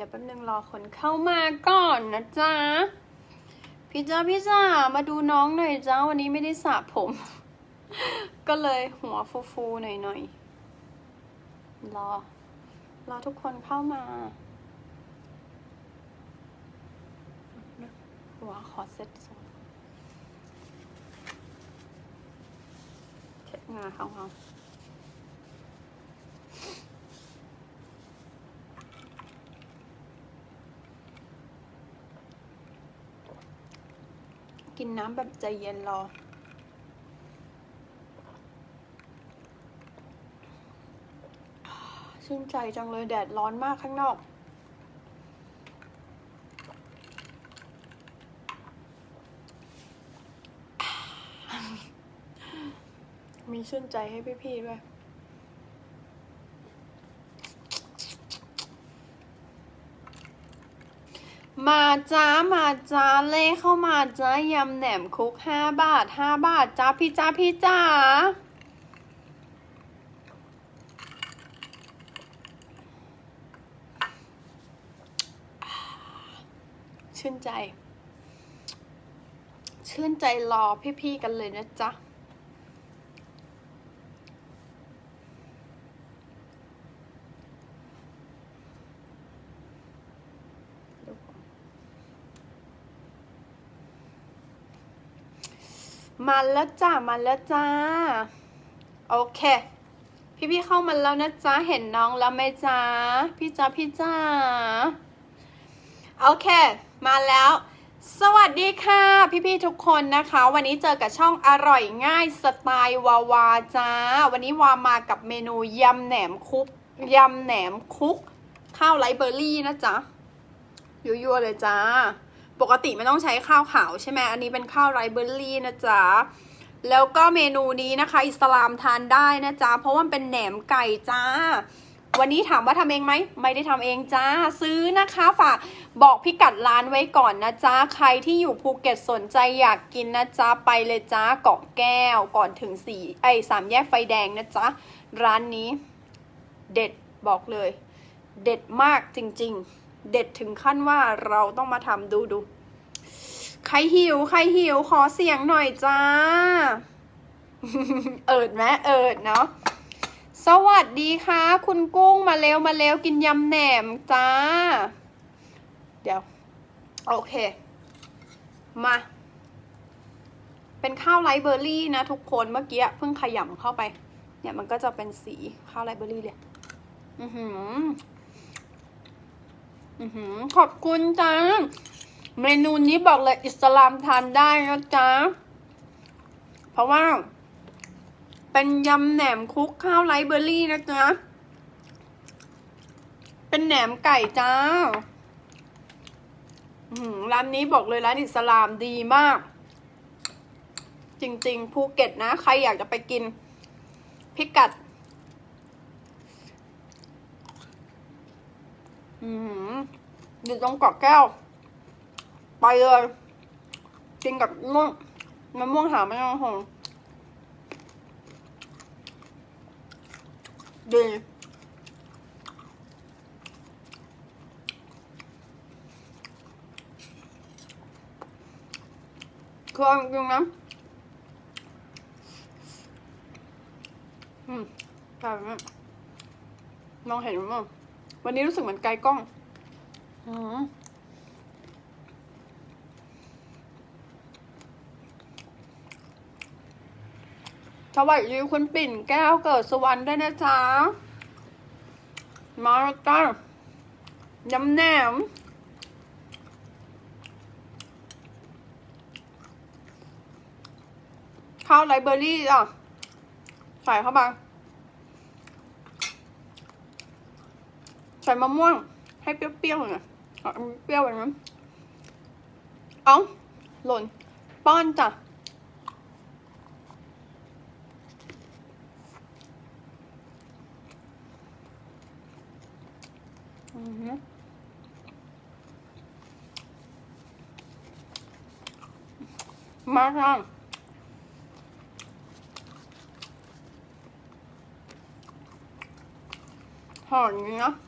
ดี๋ยวแป๊บนึงรอคนเข้ามาก่อนนะจ๊ะ พี่จ้าพี่จ้ามาดูน้องหน่อยจ้าวันนี้ไม่ได้สระผม ก็เลยหัวฟูๆหน่อยๆ รอ รอทุกคนเข้ามา หัวขอเซ็ตทรงเช็ดงาเขาเขา กินน้ำแบบใจเย็นรอ ชื่นใจจังเลยแดดร้อนมากข้างนอก มีชื่นใจให้พี่ๆด้วย มาจ้ามาจ้าเล่เข้ามาจ้ายำแหนมคุกห้าบาทห้าบาทจ้าพี่จ้าพี่จ้าชื่นใจ ชื่นใจรอพี่ๆกันเลยนะจ๊ะ มาแล้วจ้ามาแล้วจ้า โอเค พี่ๆเข้ามาแล้วนะจ๊ะ เห็นน้องแล้วไหมจ๊ะ พี่จ้าพี่จ้า โอเค มาแล้ว สวัสดีค่ะ พี่ๆทุกคนนะคะ วันนี้เจอกับช่องอร่อยง่ายสไตล์วาวาจ้า วันนี้วามากับเมนูยำแหนมคุกยำแหนมคุก ข้าวไรเบอร์รี่นะจ๊ะยั่วๆเลยจ้า ปกติไม่ต้องใช้ข้าวขาวใช่ไหมอันนี้เป็นข้าวไรเบอร์รี่นะจ๊ะแล้วก็เมนูนี้นะคะ อิสลามทานได้นะจ๊ะเพราะว่ามันเป็นแหนมไก่จ้า วันนี้ถามว่าทำเองไหมไม่ได้ทำเองจ้าซื้อนะคะฝากบอกพิกัดร้านไว้ก่อนนะจ๊ะใครที่อยู่ภูเก็ตสนใจอยากกินนะจ๊ะไปเลยจ้าเกาะแก้วก่อนถึงสี่ไอ้สามแยกไฟแดงนะจ๊ะร้านนี้ เด็ดบอกเลย เด็ดมากจริง ๆ เด็ดถึงขั้นว่าเราต้องมาทำดูดู ใครหิว ใครหิว ขอเสียงหน่อยจ้า เอิดไหมเอิดเนาะ สวัสดีค่ะ คุณกุ้งมาเร็วมาเร็วกินยำแหนมจ้า เดี๋ยว โอเค มา เป็นข้าวไรเบอร์รี่นะทุกคนเมื่อกี้เพิ่งขยำเข้าไป เนี่ยมันก็จะเป็นสีข้าวไรเบอร์รี่เลย อือหือ ขอบคุณจ้า เมนูนี้บอกเลยอิสลามทานได้นะจ๊ะ เพราะว่า เป็นยำแหนมคุกข้าวไรเบอร์รี่นะจ๊ะ เป็นแหนมไก่จ้าร้านนี้บอกเลยร้านอิสลามดีมาก จริง ๆ ภูเก็ตนะ ใครอยากจะไปกิน พิกัด อือหือยู่ตรงกาะแก้ว ไปเลยกินกับม่วงมะม่วงหาไม่ต้องหงดีคืออาจริงนะอืมแบบนี้มองเห็นมั้ง วันนี้รู้สึกเหมือนไกลกล้องอืมสวัสดีคุณปิ่นแก้วเกิดสวรรค์ด้วยนะจ๊ะมาแล้วจ้ายำแหนมข้าวไรซ์เบอร์รี่อะ ใส่เข้าไป ส่มะม่วง ให้เปรี้ยวๆหน่อยเอาเปรี้ยวแบบนั้นเอาหล่น ป้อนจ้ะอือมาค่ะหออย่างนี้น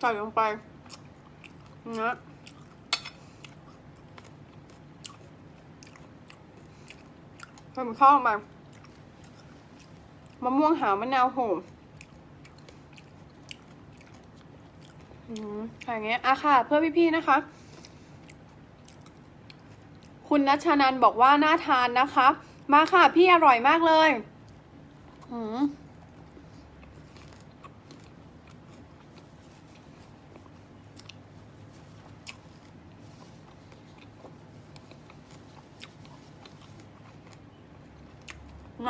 ใส่ลงไปนะใส่หมูข้าวลงไปมะม่วงหาวมะนาวโหมอืมอย่างเงี้ยอะค่ะ เพื่อพี่ๆนะคะ คุณนัชชานันบอกว่าน่าทานนะคะ มาค่ะ พี่อร่อยมากเลย อืม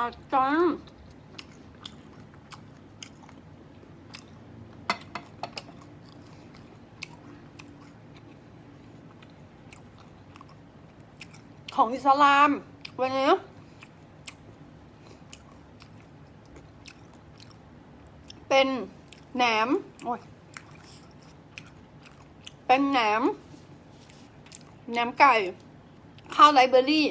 น่าจังของอิสลาม วันนี้เป็นแหนม โอ้ย เป็นแหนม แหนมไก่ ข้าวไรเบอรี่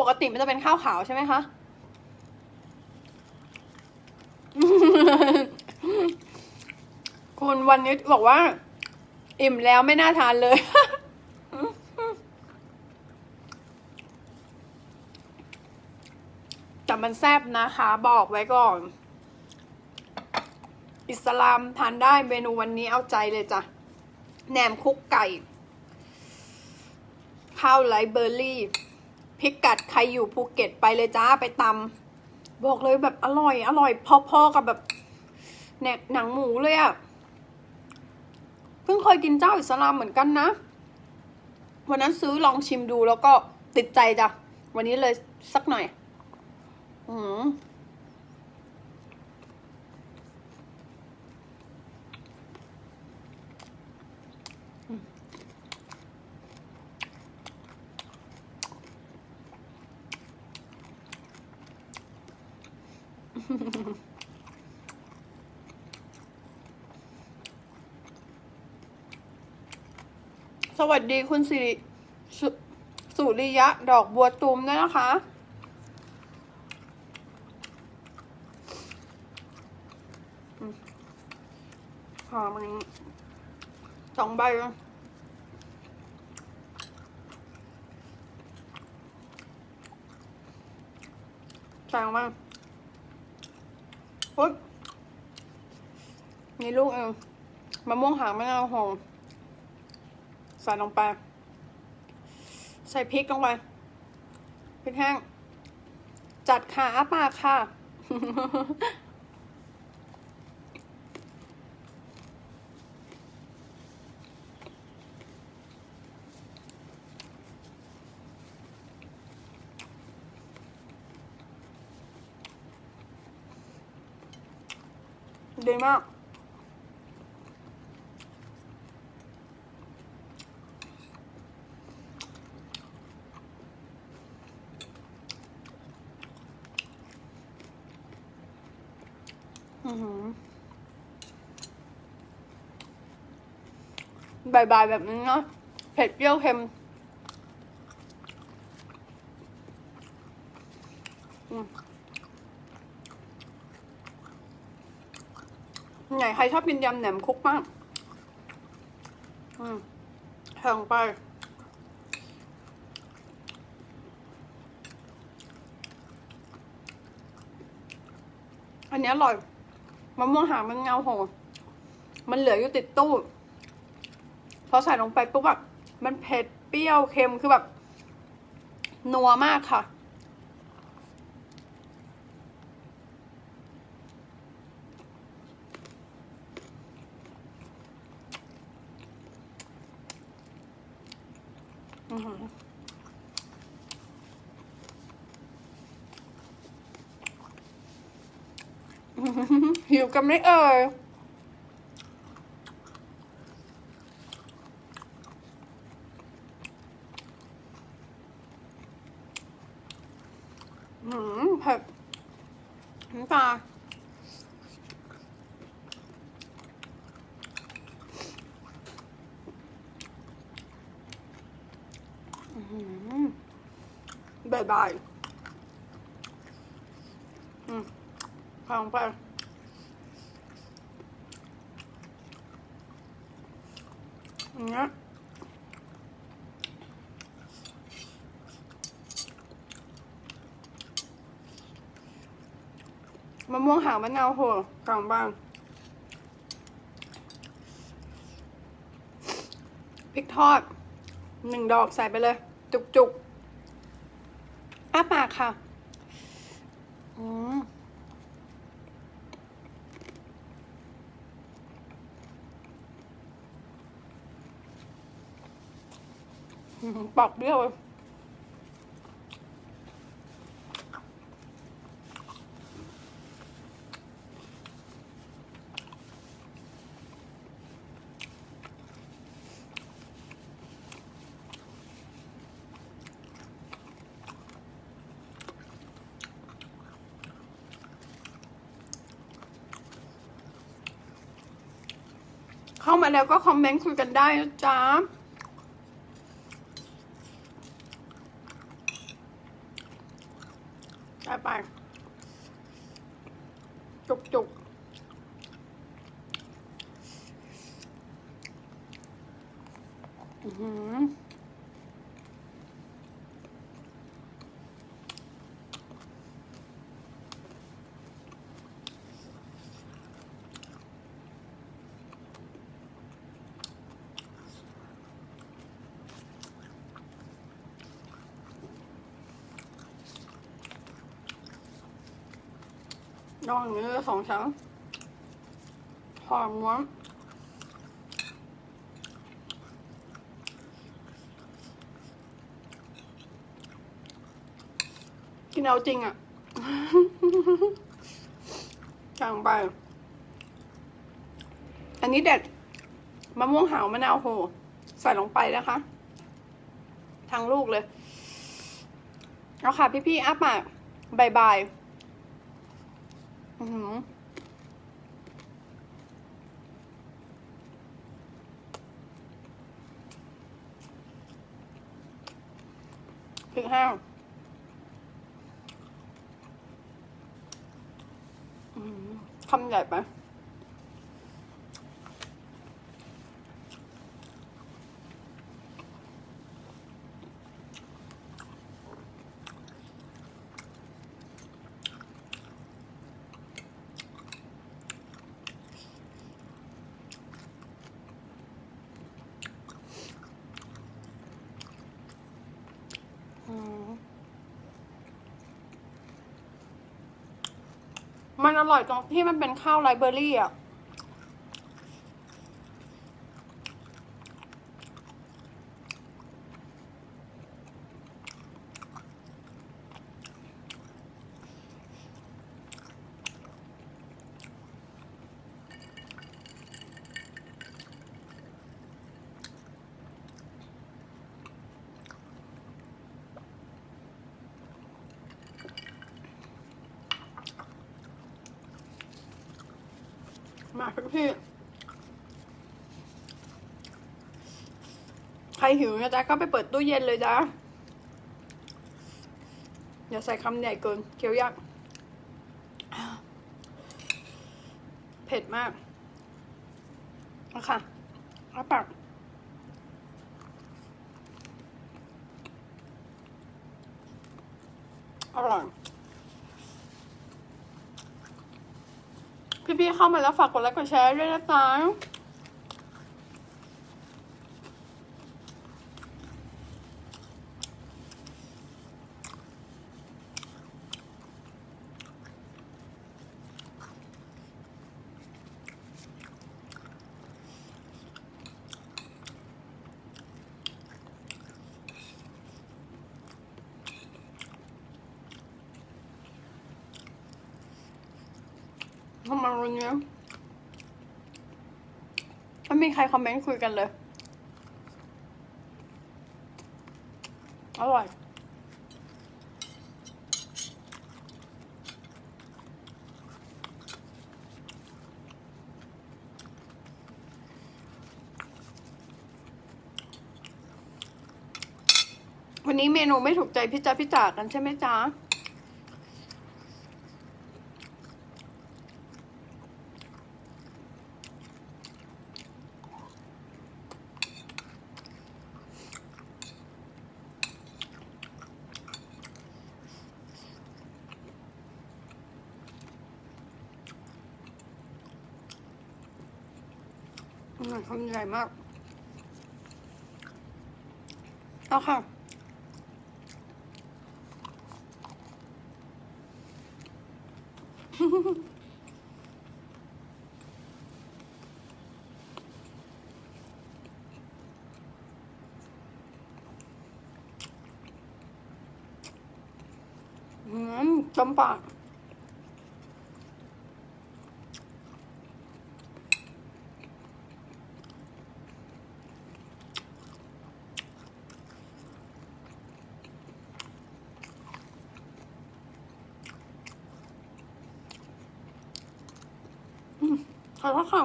ปกติมันจะเป็นข้าวขาวใช่ไหมคะ คุณวันนี้บอกว่า อิ่มแล้วไม่น่าทานเลย แต่มันแซ่บนะคะ บอกไว้ก่อน อิสลามทานได้เมนูวันนี้เอาใจเลยจ้ะแหนมคุกไก่ ข้าวไรเบอร์รี่ พิกัดใครอยู่ภูเก็ตไปเลยจ้าไปตำบอกเลยแบบอร่อย อร่อยพอๆกับแบบแหนหนังหมูเลยอะเพิ่งเคยกินเจ้าอิสลามเหมือนกันนะ วันนั้นซื้อลองชิมดูแล้วก็ติดใจจ้ะ วันนี้เลยสักหน่อย อืม สวัสดีคุณสิริสุริยะ ดอกบัวตูมด้วยนะคะอืมหอมันสองใบเลยใส่ออกมา ปุ๊บนี่ลูกเองมะม่วงหางมะนาวหอมใส่ลงไป ใส่พริกลงไปพริกแห้งจัดค่ะอ้าปากค่ะ ดีมากอือหือบายๆแบบนี้เนาะเผ็ดเปรี้ยวเค็มอืมไหนใค รชอบกินยำแหนมคุกบ้างอืมแข่งไปอันนี้อร่อยมะม่วงหางมันเงาโหมันเหลืออยู่ติดตู้พอใส่ลงไปปุ๊บแบบมันเผ็ดเปรี้ยวเค็มคือแบบนัวมากค่ะ หิวกันไหมเอ่ยหืมเผ็ดน้ำตา อื้อหือ บายอืมพาลงไปอย่างเงี้ยมะม่วงหางมะนาวโหกลางบ้างพริกทอดหนึ่งดอกใส่ไปเลย จุกๆ อ้าปากค่ะ อืมปากเบี้ยวเลย เข้ามาแล้วก็คอมเมนต์คุยกันได้นะจ๊ะ ไปไป จุกจุกอือหือ ลองอย่างนี้เลยสองชั้นหอมม้วนกินเอาจริงอะจังไป อันนี้เด็ดมะม่วงหาวมะนาวโห ใส่ลงไปนะคะทั้งลูกเลย เอาค่ะพี่ๆอัพมาบายบาย อือหือพริกแห้งคำใหญ่ไป มันอร่อยตรงที่มันเป็นข้าวไรเบอรี่อะ มาพี่ ใครหิวนะจ๊ะก็ไปเปิดตู้เย็นเลยจ้ะอย่าใส่คำใหญ่เกินเคี้ยวยากเผ็ดมากเอาค่ะเอาปากอร่อย พี่ๆเข้ามาแล้วฝากกดไลค์กดแชร์ด้วยนะจ๊ะ วันนี้ไม่มีใครคอมเมนต์คุยกันเลย อร่อยวันนี้เมนูไม่ถูกใจพี่จ๊ะพี่จ๋ากันใช่ไหมจ๊ะ อืมคำใหญ่มากเอาค่ะอืมจมปากอืม อร่อยค่ะ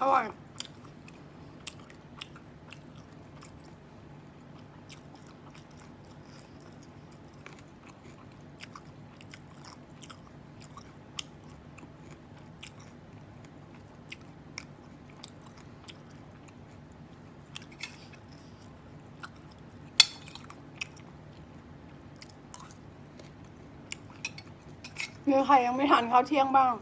อร่อย มีใครยังไม่ทานข้าวเที่ยงบ้าง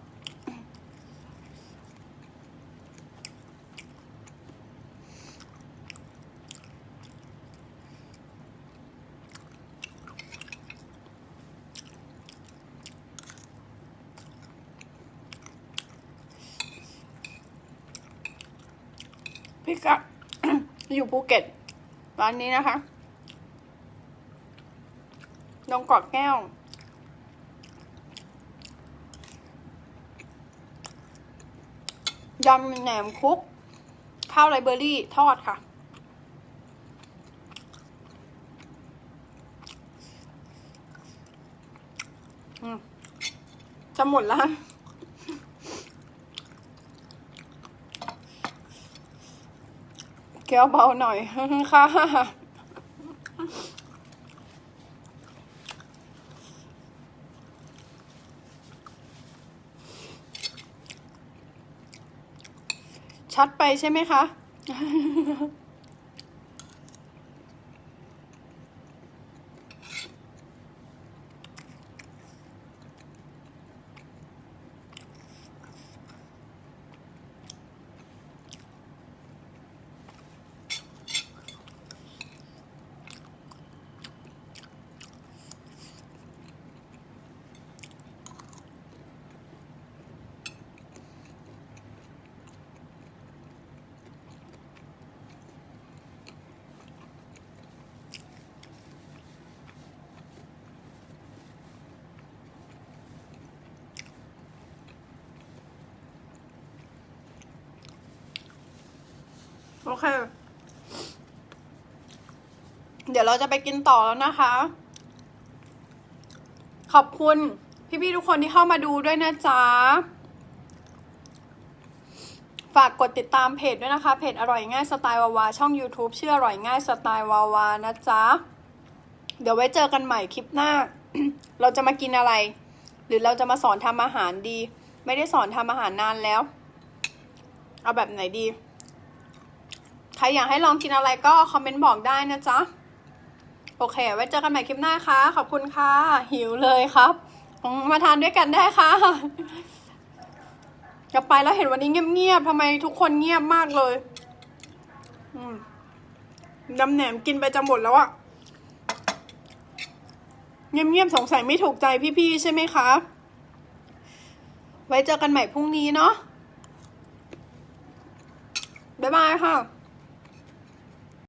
พี่กะอยู่ภูเก็ตร้านนี้นะคะลงกาะแก้ว ยำแหนมคุก ข้าวไรเบอรี่ทอดค่ะ จะหมดแล้วเกี๊ยวเบาหน่อยค่ะ ชัดไปใช่ไหมคะ อเค เดี๋ยวเราจะไปกินต่อแล้วนะคะ ขอบคุณพี่ๆทุกคนที่เข้ามาดูด้วยนะจ๊ะ ฝากกดติดตามเพจด้วยนะคะ เพจอร่อยง่ายสไตล์วาวา ช่อง YouTube ชื่ออร่อยง่ายสไตล์วาวานะจ๊ะ เดี๋ยวไว้เจอกันใหม่คลิปหน้า เราจะมากินอะไร หรือเราจะมาสอนทำอาหารดี ไม่ได้สอนทำอาหารนานแล้ว เอาแบบไหนดี ใครอยากให้ลองกินอะไรก็คอมเมนต์บอกได้นะจ๊ะ โอเค ไว้เจอกันใหม่คลิปหน้าค่ะ ขอบคุณค่ะ หิวเลยครับ มาทานด้วยกันได้ค่ะกลับไปแล้วเห็นวันนี้เงียบๆทำไมทุกคนเงียบมากเลย อืมยำแหนมกินไปจะหมดแล้วอะเงียบๆสงสัยไม่ถูกใจพี่ๆใช่ไหมคะ ไว้เจอกันใหม่พรุ่งนี้เนาะบ๊ายบายค่ะ